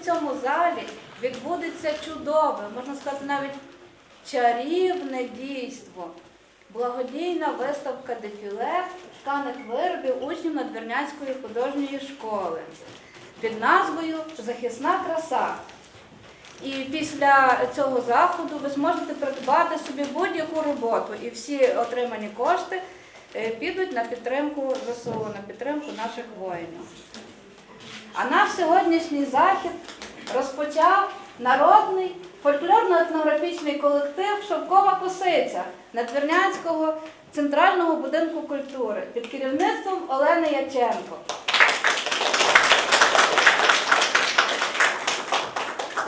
в цьому залі відбудеться чудове, можна сказати, навіть чарівне дійство. Благодійна виставка дефіле тканих виробів учнів Надвірнянської художньої школи під назвою Захисна краса. І після цього заходу ви зможете придбати собі будь-яку роботу, і всі отримані кошти е, підуть на підтримку ЗСУ, на підтримку наших воїнів. А наш сьогоднішній захід розпочав народний фольклорно-етнографічний колектив Шовкова косиця Надвірнянського центрального будинку культури під керівництвом Олени Яченко.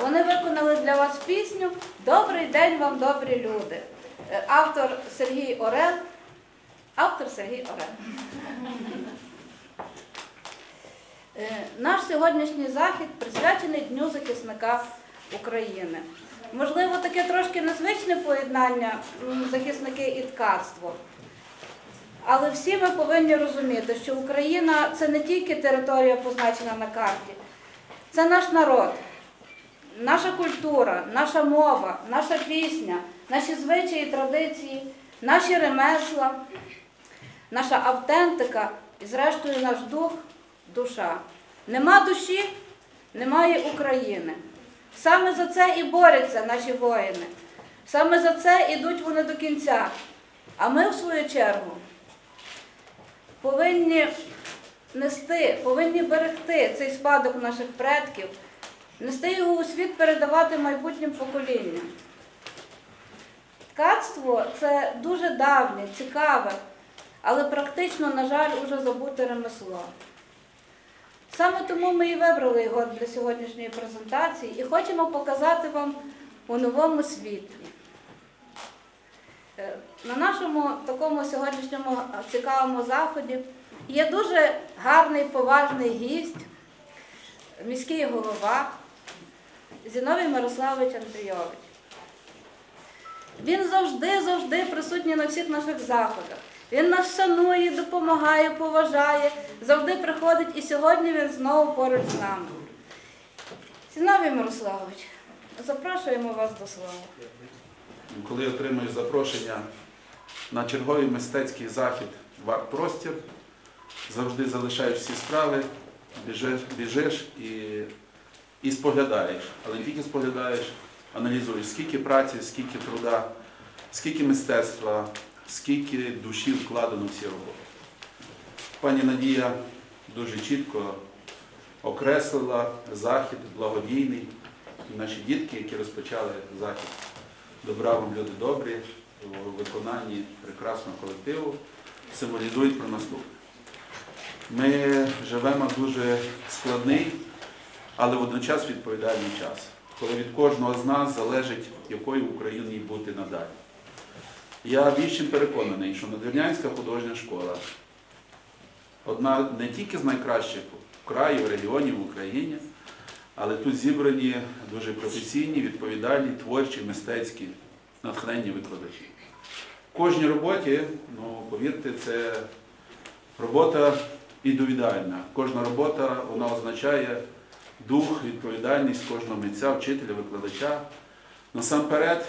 Вони виконали для вас пісню Добрий день вам, добрі люди. Е, Автор Сергій Орел. Автор Сергій Орел. Е, Наш сьогоднішній захід присвячений Дню захисника України. Можливо, таке трошки незвичне поєднання захисники і ткацтво. Але всі ми повинні розуміти, що Україна це не тільки територія, позначена на карті, це наш народ наша культура, наша мова, наша пісня, наші звичаї, традиції, наші ремесла, наша автентика і, зрештою, наш дух, душа. Нема душі, немає України. Саме за це і борються наші воїни. Саме за це ідуть вони до кінця. А ми, в свою чергу, повинні нести, повинні берегти цей спадок наших предків, нести його у світ, передавати майбутнім поколінням. Ткацтво це дуже давнє, цікаве, але практично, на жаль, уже забуте ремесло. Саме тому ми і вибрали його для сьогоднішньої презентації і хочемо показати вам у новому світлі. Е, На нашому такому сьогоднішньому цікавому заході є дуже гарний поважний гість, міський голова Зіновій Мирославович Андрійович. Він завжди, завжди присутній на всіх наших заходах. Він нас шанує, допомагає, поважає, завжди приходить і сьогодні він знову поруч з нами. Зіновій Мирославович, запрошуємо вас до слова. коли отримуєш запрошення на черговий мистецький захід в арт-простір, завжди залишаєш всі справи, біжиш, біжиш і, і споглядаєш. Але не тільки споглядаєш, аналізуєш, скільки праці, скільки труда, скільки мистецтва, скільки душі вкладено в ці роботи. Пані Надія дуже чітко окреслила захід благодійний. Наші дітки, які розпочали захід Добра вам люди добрі у виконанні прекрасного колективу символізують про наступне. Ми живемо дуже складний, але водночас відповідальний час, коли від кожного з нас залежить, якою Україні бути надалі. Я більш чим переконаний, що Надвірнянська художня школа одна не тільки з найкращих в краї, в регіоні, в Україні, але тут зібрані дуже професійні, відповідальні, творчі, мистецькі, натхненні викладачі. В кожній роботі, ну повірте, це робота індивідуальна. Кожна робота вона означає дух, відповідальність кожного митця, вчителя, викладача. Насамперед,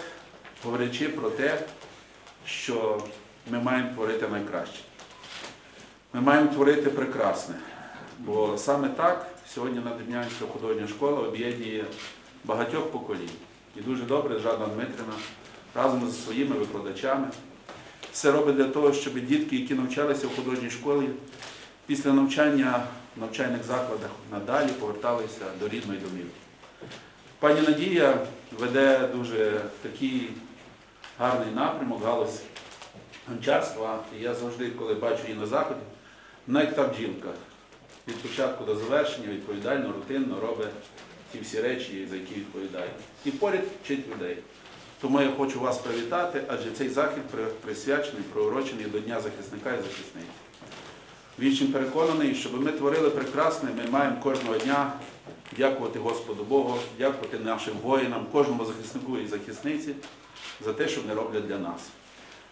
говорячи про те, що ми маємо творити найкраще. Ми маємо творити прекрасне. Бо саме так сьогодні Надвірнянська художня школа об'єднує багатьох поколінь. І дуже добре Жанна Дмитрівна разом зі своїми викладачами все робить для того, щоб дітки, які навчалися в художній школі, після навчання в навчальних закладах надалі поверталися до рідної домівки. Пані Надія веде дуже такий гарний напрямок, галузь гончарства. Я завжди, коли бачу її на заході, та бджілка. Від початку до завершення відповідально, рутинно робить ті всі речі, за які відповідає. І поряд вчить людей. Тому я хочу вас привітати, адже цей захід присвячений, приурочений до Дня захисника і захисниці. Вічим переконаний, щоб ми творили прекрасне, ми маємо кожного дня дякувати Господу Богу, дякувати нашим воїнам, кожному захиснику і захисниці за те, що вони роблять для нас.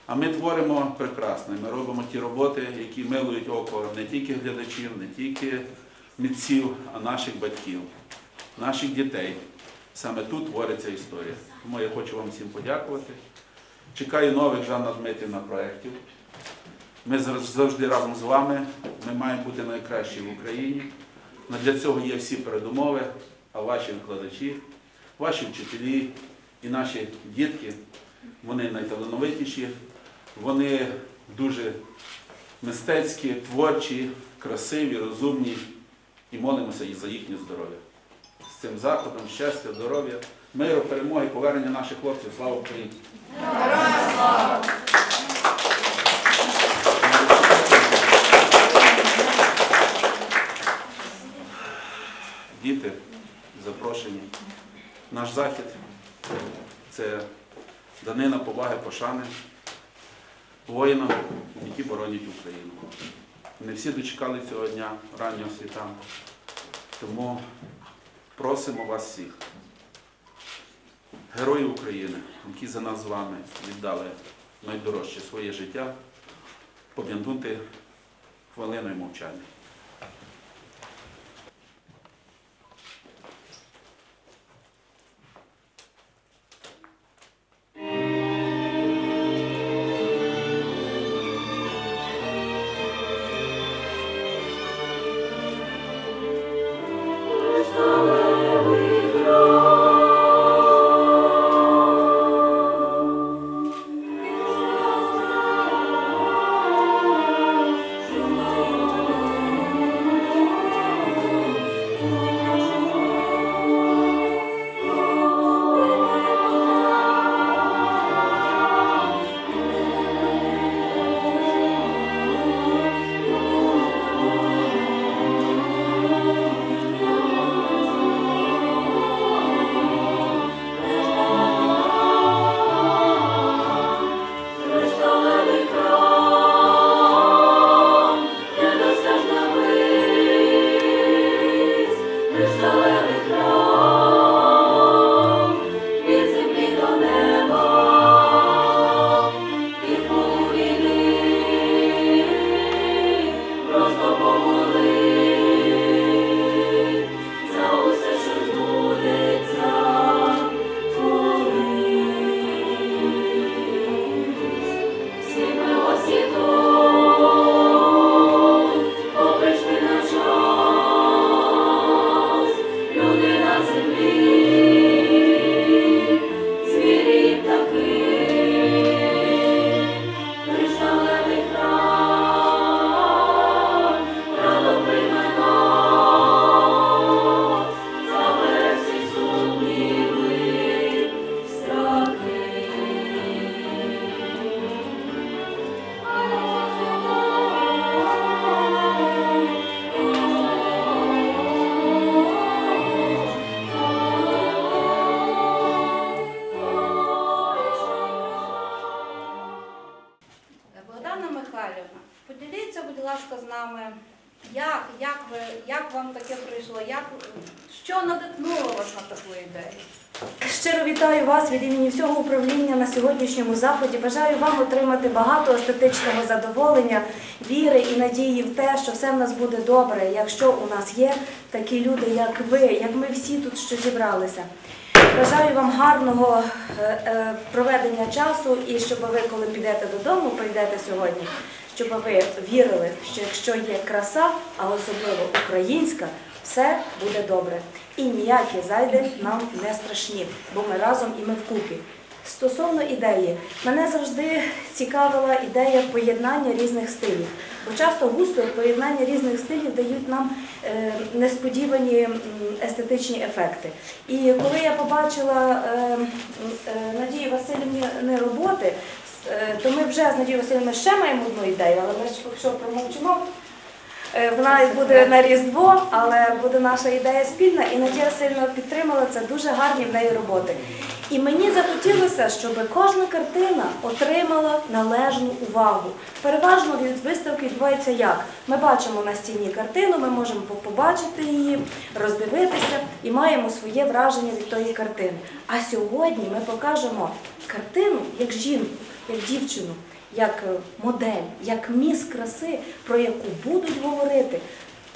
А ми творимо прекрасне, ми робимо ті роботи, які милують око не тільки глядачів, не тільки митців, а наших батьків, наших дітей. Саме тут твориться історія. Тому я хочу вам всім подякувати. Чекаю нових Жанна Дмитрівна проєктів. Ми завжди разом з вами. Ми маємо бути найкращі в Україні. Но для цього є всі передумови, а ваші викладачі, ваші вчителі і наші дітки, вони найталановитіші, вони дуже мистецькі, творчі, красиві, розумні і молимося і за їхнє здоров'я. З цим заходом, щастя, здоров'я, миру, перемоги, повернення наших хлопців. Слава Україні! Діти запрошені. Наш захід це данина поваги, пошани воїнам, які боронять Україну. Не всі дочекали цього дня раннього світанку. Тому просимо вас всіх, герої України, які за нас з вами віддали найдорожче своє життя, пом'янути хвилиною мовчання. Як, як, ви, як вам таке прийшло, як, що надихнуло вас на таку ідею? Щиро вітаю вас від імені всього управління на сьогоднішньому заході. Бажаю вам отримати багато естетичного задоволення, віри і надії в те, що все в нас буде добре, якщо у нас є такі люди, як ви, як ми всі тут, що зібралися. Бажаю вам гарного е, е, проведення часу і щоб ви, коли підете додому, прийдете сьогодні, щоб ви вірили, що якщо є краса, а особливо українська, все буде добре. І ніякі зайди нам не страшні, бо ми разом і ми вкупі. Стосовно ідеї, мене завжди цікавила ідея поєднання різних стилів. Бо часто густо поєднання різних стилів дають нам е, несподівані естетичні ефекти. І коли я побачила е, е, Надії Васильівні роботи, то ми вже з Надією Васильівною ще маємо одну ідею, але ми ж поки що промовчимо. Е, Вона буде на Різдво, але буде наша ідея спільна, і Надія сильно підтримала це. Дуже гарні в неї роботи. І мені захотілося, щоб кожна картина отримала належну увагу. Переважно від виставки відбувається як? Ми бачимо на стіні картину, ми можемо побачити її, роздивитися і маємо своє враження від тої картини. А сьогодні ми покажемо картину як жінку, як дівчину як е, модель, як міс краси, про яку будуть говорити.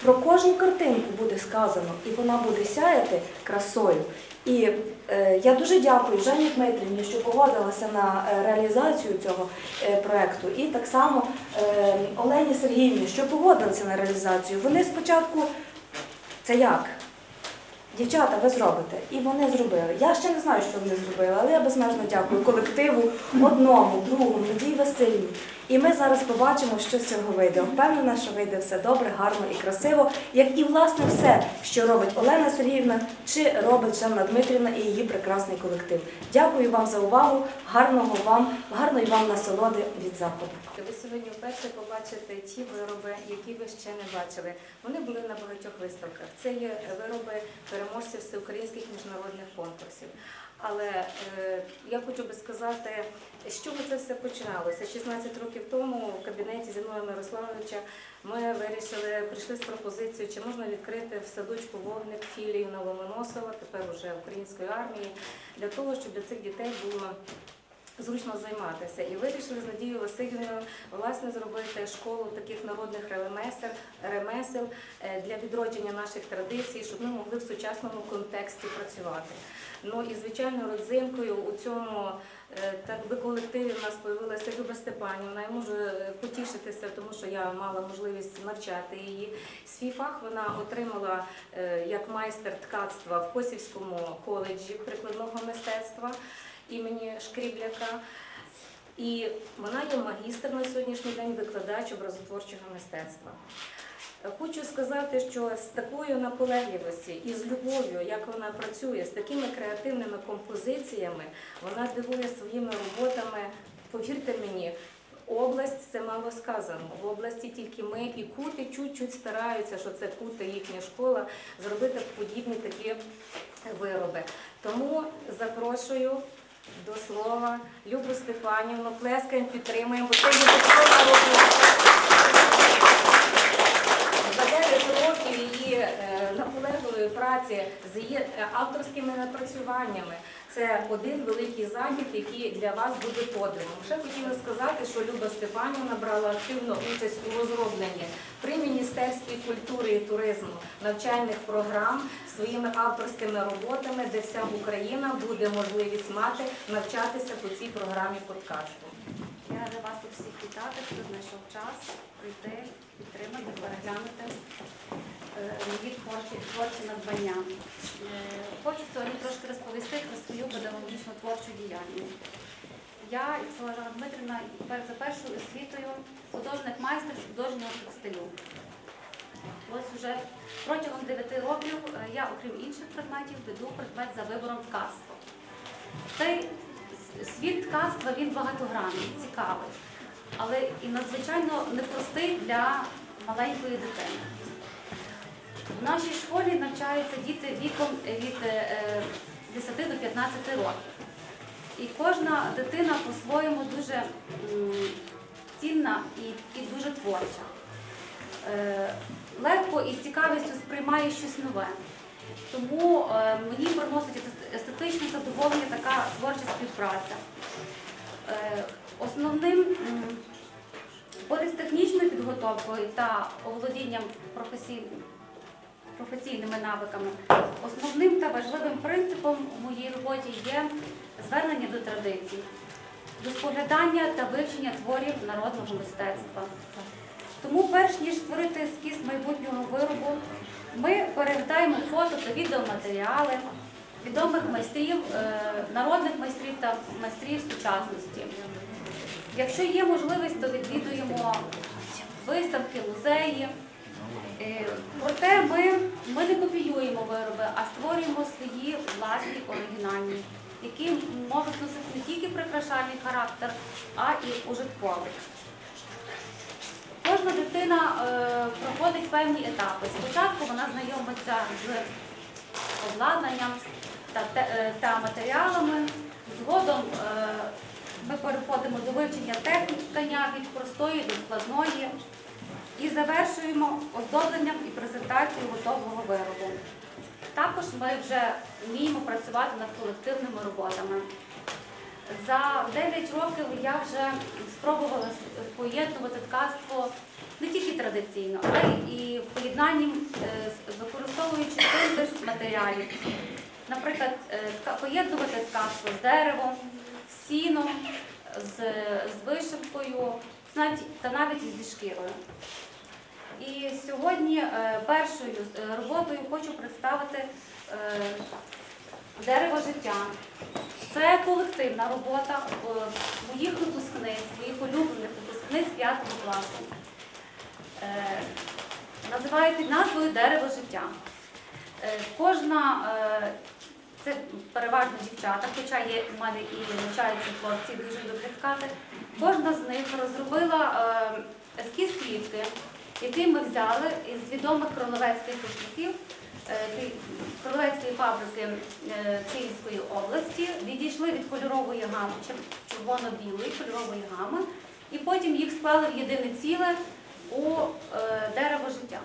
Про кожну картинку буде сказано, і вона буде сяяти красою. І е, я дуже дякую Жені Дмитрівні, що погодилася на е, реалізацію цього е, проекту. І так само е, Олені Сергіївні, що погодилися на реалізацію. Вони спочатку це як? Дівчата, ви зробите. І вони зробили. Я ще не знаю, що вони зробили, але я безмежно дякую колективу одному, другому, Надії Васильівні. І ми зараз побачимо, що з цього вийде. Впевнена, що вийде все добре, гарно і красиво, як і власне все, що робить Олена Сергіївна чи робить Жанна Дмитрівна і її прекрасний колектив. Дякую вам за увагу, гарного вам, гарної вам насолоди від заходу. Ви сьогодні вперше побачите ті вироби, які ви ще не бачили. Вони були на багатьох виставках. Це є вироби переможців всеукраїнських міжнародних конкурсів. Але е, я хочу би сказати, з чого це все починалося. 16 років тому в кабінеті Зіновія Мирославовича ми вирішили, прийшли з пропозицією, чи можна відкрити в садочку вогник філію Новомоносова, тепер уже української армії, для того, щоб для цих дітей було зручно займатися. І вирішили з Надією Васильівною власне зробити школу таких народних ремесел, ремесел е, для відродження наших традицій, щоб ми могли в сучасному контексті працювати. Ну і звичайно, родзинкою у цьому е, так би колективі в нас появилася Люба Степанівна. Я можу е, потішитися, тому що я мала можливість навчати її. Свій фах вона отримала як майстер ткацтва в Косівському коледжі прикладного мистецтва імені Шкрібляка. І вона є магістр на сьогоднішній день, викладач образотворчого мистецтва. Хочу сказати, що з такою наполегливістю і з любов'ю, як вона працює, з такими креативними композиціями, вона дивує своїми роботами. Повірте мені, область це мало сказано. В області тільки ми і кути чуть-чуть стараються, що це кути їхня школа, зробити подібні такі вироби. Тому запрошую до слова Любу Степанівну, плескаємо, підтримуємо, бо це такого року. За 9 років її е, наполегливої праці з її е, авторськими напрацюваннями. Це один великий захід, який для вас буде подивом. Ще хотіла сказати, що Люба Степанівна брала активну участь у розробленні при Міністерстві культури і туризму навчальних програм своїми авторськими роботами, де вся Україна буде можливість мати навчатися по цій програмі подкасту. Я рада вас тут всіх вітати, хто знайшов час прийти, підтримати, переглянути е, мої творчі, творчі надбання. Е, Хочу сьогодні трошки розповісти про свою педагогічну творчу діяльність. Я, Олена Дмитрівна, за першою освітою художник майстер художнього текстилю. Ось уже протягом 9 років е, я, окрім інших предметів, веду предмет за вибором ткацтва. Цей світ ткацтва він багатогранний, цікавий, але і надзвичайно непростий для маленької дитини. В нашій школі навчаються діти віком від е, 10 до 15 років. І кожна дитина по-своєму дуже цінна і, і дуже творча. Е, Легко і з цікавістю сприймає щось нове. Тому е, мені приносить естетичне задоволення така творча співпраця. Е, Основним поряд з технічною підготовкою та оволодінням професійними навиками. Основним та важливим принципом у моїй роботі є звернення до традицій, до споглядання та вивчення творів народного мистецтва. Тому, перш ніж створити ескіз майбутнього виробу, ми переглядаємо фото та відеоматеріали, відомих майстрів, е, народних майстрів та майстрів сучасності. Якщо є можливість, то відвідуємо виставки, музеї. Е, Проте ми, ми не копіюємо вироби, а створюємо свої власні оригінальні, які можуть носити не тільки прикрашальний характер, а і ужитковий. Кожна дитина е, проходить певні етапи. Спочатку вона знайомиться з обладнанням та, е, матеріалами. Згодом е, ми переходимо до вивчення технік ткання від простої до складної і завершуємо оздобленням і презентацією готового виробу. Також ми вже вміємо працювати над колективними роботами. За 9 років я вже спробувала поєднувати ткацтво не тільки традиційно, а й і в поєднанні е, використовуючи синтез матеріалів. Наприклад, е, поєднувати ткацтво з деревом, з сіном, з, з вишивкою та навіть зі шкірою. І сьогодні е, першою роботою хочу представити дерево життя. Це колективна робота е, моїх випускниць, моїх улюблених випускниць 5 класу. Е, під назвою Дерево життя. Е, Кожна, е, це переважно дівчата, хоча є в мене і навчаються хлопці дуже люблять ткати. Кожна з них розробила ескіз квітки, який ми взяли із відомих кроловецьких рушників е, Кролевської фабрики е, Київської області, відійшли від кольорової гами, червоно-білої кольорової гами, і потім їх склали в єдине ціле у е, дерево життя.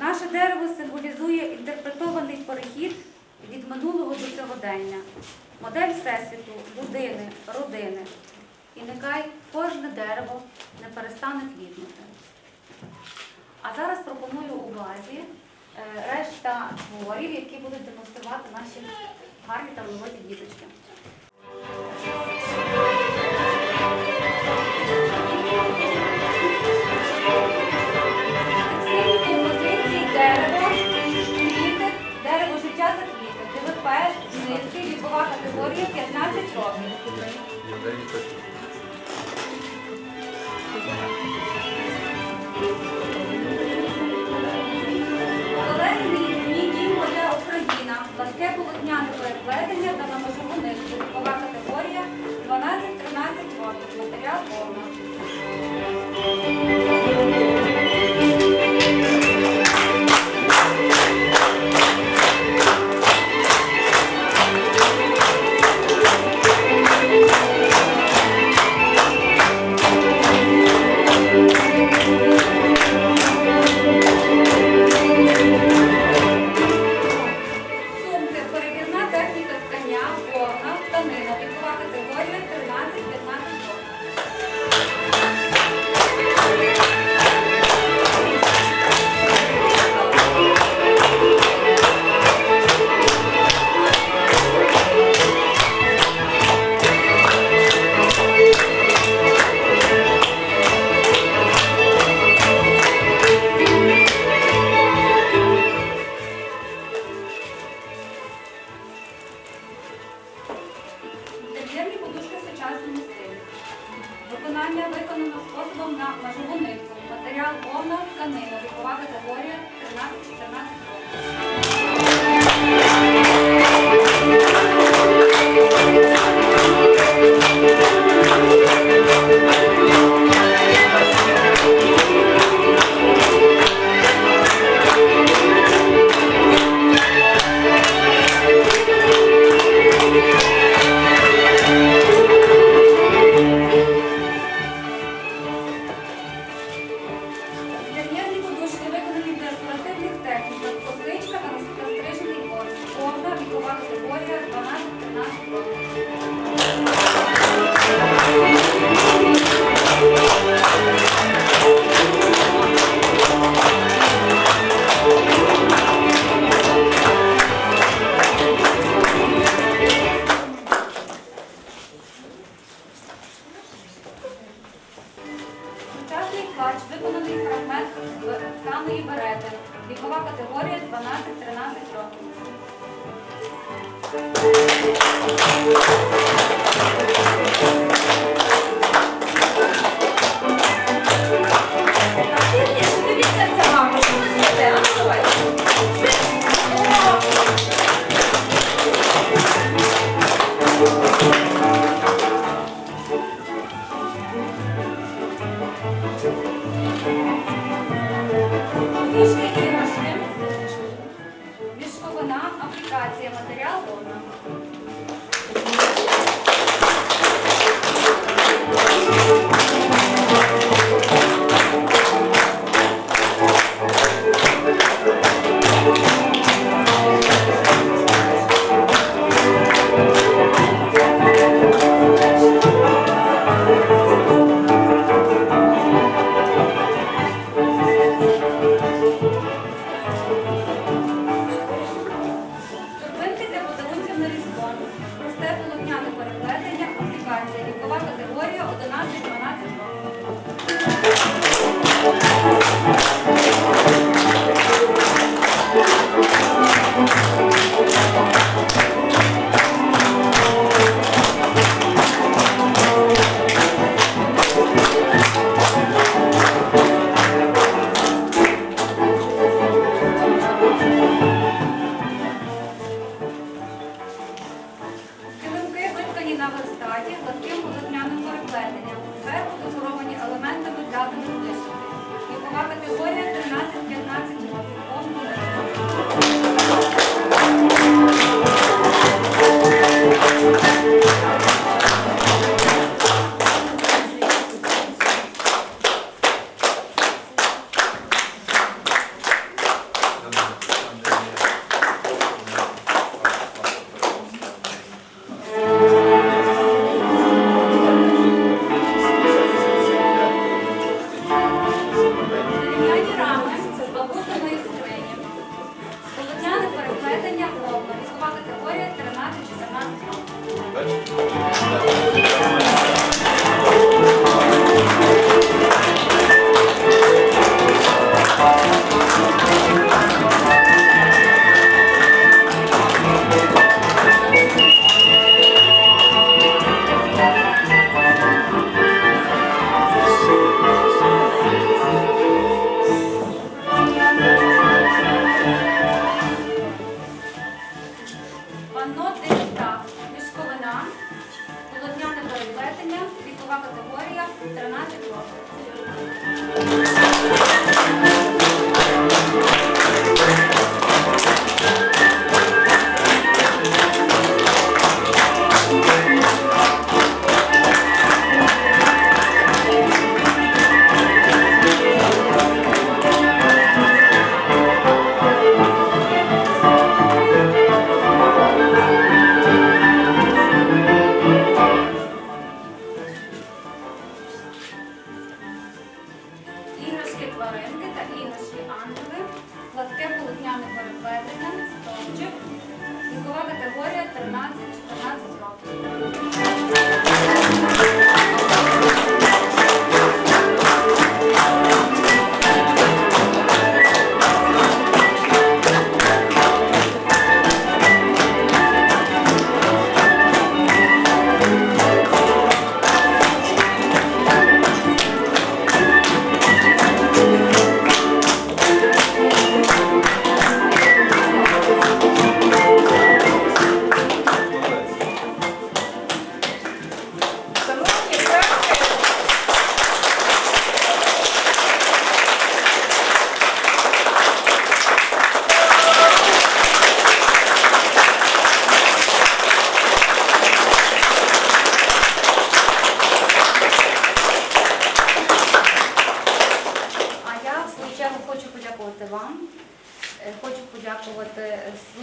Наше дерево символізує інтерпретований перехід від минулого до сьогодення, модель всесвіту, людини, родини. І нехай кожне дерево не перестане квітнути. А зараз пропоную увазі е, решта творів, які будуть демонструвати наші гарні та талановиті діточки. Вікова категорія 13-14 років.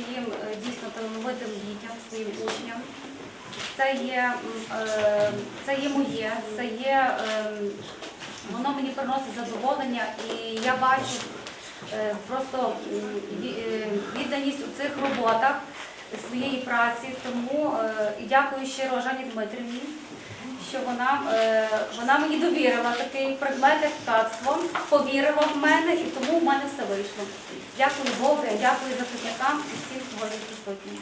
Своїм е, дійсно талановитим дітям, своїм учням. Це є, е, це є моє, це є, е, воно мені приносить задоволення і я бачу е, просто м, ві- е, відданість у цих роботах своєї праці. Тому дякую щиро Жані Дмитрівні, що вона, вона мені довірила такий предмет, як ткацтво, повірила в мене і тому в мене все вийшло. Дякую Богу, дякую захисникам і всім сьогодні присутнім.